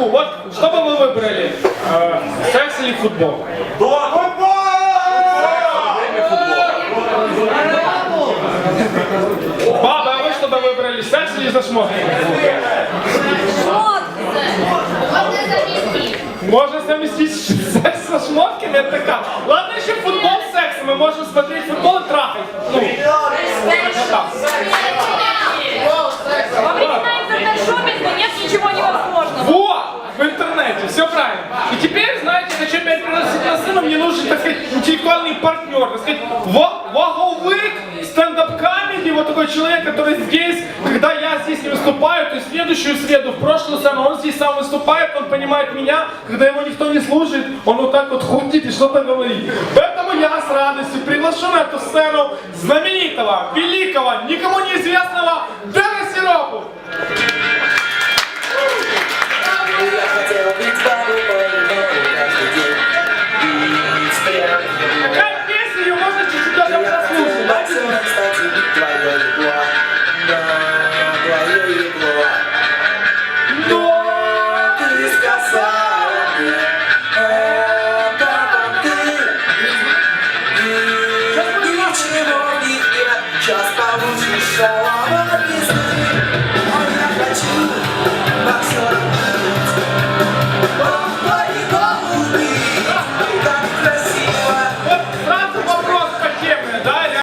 Ку, вот что бы вы выбрали? Э, секс или футбол? Баба, а вы что бы выбрали? Секс или за шмотки? Можно совместить секс со шмотками, это как? Ладно, еще футбол с сексом, мы можем смотреть футбол и трахать. Ну, вот так. Интернете, все правильно. И теперь, знаете, хочу опять пригласить на сцену, мне нужен, так сказать, интеллектуальный партнер, так сказать, ваговик, стендап-камеди, вот такой человек, который здесь, когда я здесь не выступаю, то есть следующую среду, в прошлую сцену, он здесь сам выступает, он понимает меня, когда его никто не слушает, он вот так вот ходит и что-то говорит. Поэтому я с радостью приглашу на эту сцену знаменитого, великого, никому неизвестного.